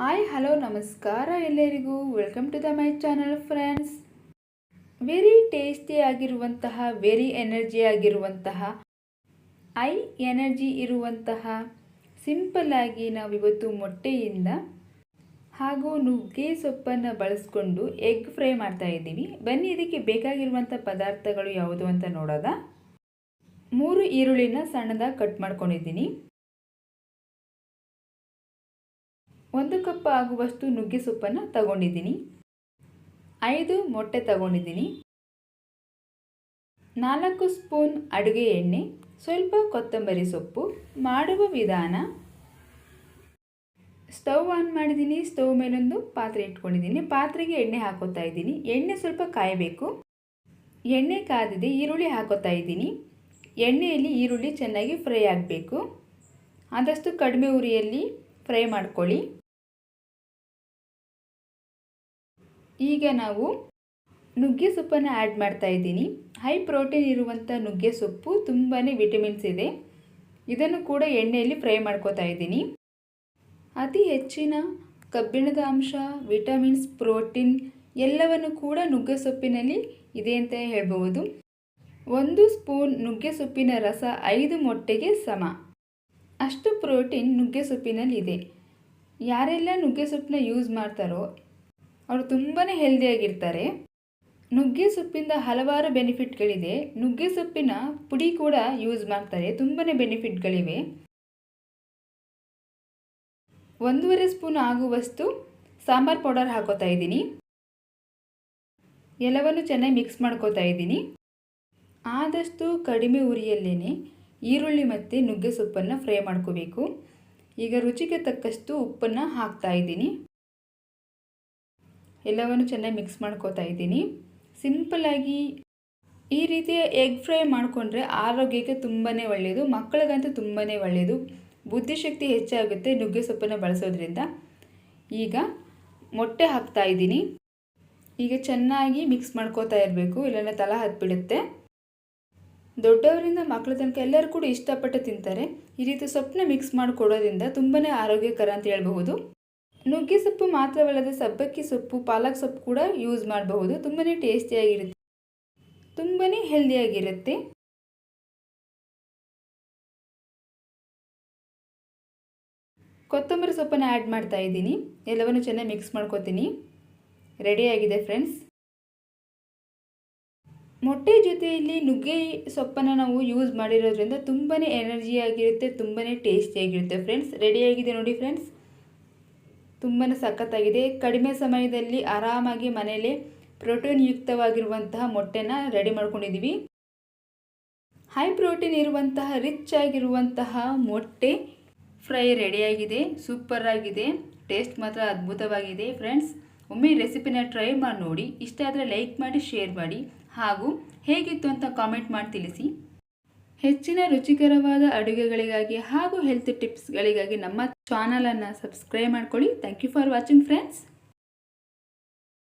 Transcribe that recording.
Hi hello ನಮಸ್ಕಾರ ಎಲ್ಲರಿಗೂ. Welcome to the my channel friends very tasty ಆಗಿರುವಂತಹ very energy ಆಗಿರುವಂತಹ ಐ ಎನರ್ಜಿ ಇರುವಂತಹ ಸಿಂಪಲ್ಲಾಗಿ ನಾವಿವತ್ತು ಮೊಟ್ಟೆಯಿಂದ ಹಾಗೂ ನುಗ್ಗೆ ಸೊಪ್ಪನ್ನು ಬಳಸ್ಕೊಂಡು ಎಗ್ ಫ್ರೈ ಮಾಡ್ತಾ ಇದ್ದೀವಿ. ಬನ್ನಿ, ಇದಕ್ಕೆ ಬೇಕಾಗಿರುವಂಥ ಪದಾರ್ಥಗಳು ಯಾವುದು ಅಂತ ನೋಡೋದ? ಮೂರು ಈರುಳ್ಳಿನ ಸಣ್ಣದಾಗಿ ಕಟ್ ಮಾಡ್ಕೊಂಡಿದ್ದೀನಿ. ಒಂದು ಕಪ್ ಆಗುವಷ್ಟು ನುಗ್ಗೆ ಸೊಪ್ಪನ್ನು ತಗೊಂಡಿದ್ದೀನಿ. ಐದು ಮೊಟ್ಟೆ ತಗೊಂಡಿದ್ದೀನಿ. ನಾಲ್ಕು ಸ್ಪೂನ್ ಅಡುಗೆ ಎಣ್ಣೆ, ಸ್ವಲ್ಪ ಕೊತ್ತಂಬರಿ ಸೊಪ್ಪು, ಮಾಡುವ ವಿಧಾನ. ಸ್ಟವ್ ಆನ್ ಮಾಡಿದ್ದೀನಿ, ಸ್ಟವ್ ಮೇಲೊಂದು ಪಾತ್ರೆ ಇಟ್ಕೊಂಡಿದ್ದೀನಿ. ಪಾತ್ರೆಗೆ ಎಣ್ಣೆ ಹಾಕೋತಾ ಇದ್ದೀನಿ. ಎಣ್ಣೆ ಸ್ವಲ್ಪ ಕಾಯಬೇಕು. ಎಣ್ಣೆ ಕಾದಿದೆ, ಈರುಳ್ಳಿ ಹಾಕೋತಾ ಇದ್ದೀನಿ. ಎಣ್ಣೆಯಲ್ಲಿ ಈರುಳ್ಳಿ ಚೆನ್ನಾಗಿ ಫ್ರೈ ಆಗಬೇಕು. ಆದಷ್ಟು ಕಡಿಮೆ ಉರಿಯಲ್ಲಿ ಫ್ರೈ ಮಾಡ್ಕೊಳ್ಳಿ. ಈಗ ನಾವು ನುಗ್ಗೆ ಸೊಪ್ಪನ್ನು ಆ್ಯಡ್ ಮಾಡ್ತಾ ಇದ್ದೀನಿ. ಹೈ ಪ್ರೋಟೀನ್ ಇರುವಂಥ ನುಗ್ಗೆ ಸೊಪ್ಪು ತುಂಬಾ ವಿಟಮಿನ್ಸ್ ಇದೆ. ಇದನ್ನು ಕೂಡ ಎಣ್ಣೆಯಲ್ಲಿ ಫ್ರೈ ಮಾಡ್ಕೋತಾ ಇದ್ದೀನಿ. ಅತಿ ಹೆಚ್ಚಿನ ಕಬ್ಬಿಣದ ಅಂಶ ವಿಟಮಿನ್ಸ್ ಪ್ರೋಟೀನ್ ಎಲ್ಲವನ್ನು ಕೂಡ ನುಗ್ಗೆ ಸೊಪ್ಪಿನಲ್ಲಿ ಇದೆ ಅಂತ ಹೇಳ್ಬೋದು ಒಂದು ಸ್ಪೂನ್ ನುಗ್ಗೆ ಸೊಪ್ಪಿನ ರಸ ಐದು ಮೊಟ್ಟೆಗೆ ಸಮ. ಅಷ್ಟು ಪ್ರೋಟೀನ್ ನುಗ್ಗೆ ಸೊಪ್ಪಿನಲ್ಲಿದೆ. ಯಾರೆಲ್ಲ ನುಗ್ಗೆ ಸೊಪ್ಪನ್ನ ಯೂಸ್ ಮಾಡ್ತಾರೋ ಅವರು ತುಂಬಾ ಹೆಲ್ದಿಯಾಗಿರ್ತಾರೆ. ನುಗ್ಗೆ ಸೊಪ್ಪಿಂದ ಹಲವಾರು ಬೆನಿಫಿಟ್ಗಳಿದೆ. ನುಗ್ಗೆ ಸೊಪ್ಪಿನ ಪುಡಿ ಕೂಡ ಯೂಸ್ ಮಾಡ್ತಾರೆ. ತುಂಬಾ ಬೆನಿಫಿಟ್ಗಳಿವೆ. ಒಂದೂವರೆ ಸ್ಪೂನ್ ಆಗುವಷ್ಟು ಸಾಂಬಾರ್ ಪೌಡರ್ ಹಾಕೋತಾ ಇದ್ದೀನಿ. ಎಲ್ಲವನ್ನು ಚೆನ್ನಾಗಿ ಮಿಕ್ಸ್ ಮಾಡ್ಕೋತಾ ಇದ್ದೀನಿ. ಆದಷ್ಟು ಕಡಿಮೆ ಉರಿಯಲ್ಲೇ ಈರುಳ್ಳಿ ಮತ್ತು ನುಗ್ಗೆ ಸೊಪ್ಪನ್ನು ಫ್ರೈ ಮಾಡ್ಕೋಬೇಕು. ಈಗ ರುಚಿಗೆ ತಕ್ಕಷ್ಟು ಉಪ್ಪನ್ನು ಹಾಕ್ತಾ ಇದ್ದೀನಿ. ಎಲ್ಲವನ್ನು ಚೆನ್ನಾಗಿ ಮಿಕ್ಸ್ ಮಾಡ್ಕೋತಾ ಇದ್ದೀನಿ. ಸಿಂಪಲ್ಲಾಗಿ ಈ ರೀತಿಯ ಎಗ್ ಫ್ರೈ ಮಾಡಿಕೊಂಡ್ರೆ ಆರೋಗ್ಯಕ್ಕೆ ತುಂಬಾ ಒಳ್ಳೆಯದು ಮಕ್ಕಳಿಗಂತೂ ತುಂಬಾ ಒಳ್ಳೆಯದು ಬುದ್ಧಿಶಕ್ತಿ ಹೆಚ್ಚಾಗುತ್ತೆ ನುಗ್ಗೆ ಸೊಪ್ಪನ್ನು ಬಳಸೋದ್ರಿಂದ. ಈಗ ಮೊಟ್ಟೆ ಹಾಕ್ತಾ ಇದ್ದೀನಿ. ಈಗ ಚೆನ್ನಾಗಿ ಮಿಕ್ಸ್ ಮಾಡ್ಕೋತಾ ಇರಬೇಕು, ಇಲ್ಲೆಲ್ಲ ತಲ ಹತ್ಬಿಡುತ್ತೆ. ದೊಡ್ಡವರಿಂದ ಮಕ್ಕಳ ತನಕ ಎಲ್ಲರೂ ಕೂಡ ಇಷ್ಟಪಟ್ಟು ತಿಂತಾರೆ. ಈ ರೀತಿ ಸೊಪ್ಪನ್ನ ಮಿಕ್ಸ್ ಮಾಡಿಕೊಡೋದ್ರಿಂದ ತುಂಬಾ ಆರೋಗ್ಯಕರ ಅಂತ ಹೇಳ್ಬಹುದು. ನುಗ್ಗೆ ಸೊಪ್ಪು ಮಾತ್ರವಲ್ಲದೆ ಸಬ್ಬಕ್ಕಿ ಸೊಪ್ಪು, ಪಾಲಕ್ ಸೊಪ್ಪು ಕೂಡ ಯೂಸ್ ಮಾಡಬಹುದು. ತುಂಬಾ ಟೇಸ್ಟಿಯಾಗಿರುತ್ತೆ. ತುಂಬಾ ಹೆಲ್ದಿಯಾಗಿರುತ್ತೆ. ಕೊತ್ತಂಬರಿ ಸೊಪ್ಪನ್ನು ಆ್ಯಡ್ ಮಾಡ್ತಾ ಇದ್ದೀನಿ. ಎಲ್ಲವನ್ನು ಚೆನ್ನಾಗಿ ಮಿಕ್ಸ್ ಮಾಡ್ಕೊತೀನಿ. ರೆಡಿಯಾಗಿದೆ ಫ್ರೆಂಡ್ಸ್ ಮೊಟ್ಟೆ ಜೊತೆಯಲ್ಲಿ ನುಗ್ಗೆ ಸೊಪ್ಪನ್ನು ನಾವು ಯೂಸ್ ಮಾಡಿರೋದ್ರಿಂದ ತುಂಬಾ ಎನರ್ಜಿಯಾಗಿರುತ್ತೆ ತುಂಬಾ ಟೇಸ್ಟಿಯಾಗಿರುತ್ತೆ ಫ್ರೆಂಡ್ಸ್ ರೆಡಿಯಾಗಿದೆ ನೋಡಿ ಫ್ರೆಂಡ್ಸ್ ತುಂಬಾ ಸಖತ್ತಾಗಿದೆ. ಕಡಿಮೆ ಸಮಯದಲ್ಲಿ ಆರಾಮಾಗಿ ಮನೆಯಲ್ಲೇ ಪ್ರೋಟೀನ್ ಯುಕ್ತವಾಗಿರುವಂತಹ ಮೊಟ್ಟೆನ ರೆಡಿ ಮಾಡ್ಕೊಂಡಿದ್ದೀವಿ ಹೈ ಪ್ರೋಟೀನ್ ಇರುವಂತಹ ರಿಚ್ ಆಗಿರುವಂತಹ ಮೊಟ್ಟೆ ಫ್ರೈ ರೆಡಿಯಾಗಿದೆ. ಸೂಪರ್ ಆಗಿದೆ. ಟೇಸ್ಟ್ ಮಾತ್ರ ಅದ್ಭುತವಾಗಿದೆ ಫ್ರೆಂಡ್ಸ್. ಒಮ್ಮೆ ರೆಸಿಪಿನ ಟ್ರೈ ಮಾಡಿ ನೋಡಿ. ಇಷ್ಟ ಆದರೆ ಲೈಕ್ ಮಾಡಿ, ಶೇರ್ ಮಾಡಿ ಹಾಗೂ ಹೇಗಿತ್ತು ಅಂತ ಕಾಮೆಂಟ್ ಮಾಡಿ ತಿಳಿಸಿ. ಹೆಚ್ಚಿನ ರುಚಿಕರವಾದ ಅಡುಗೆಗಳಿಗಾಗಿ ಹಾಗೂ ಹೆಲ್ತ್ ಟಿಪ್ಸ್ಗಳಿಗಾಗಿ ನಮ್ಮ ಚಾನಲನ್ನು ಸಬ್ಸ್ಕ್ರೈಬ್ ಮಾಡ್ಕೊಳ್ಳಿ. Thank you for watching friends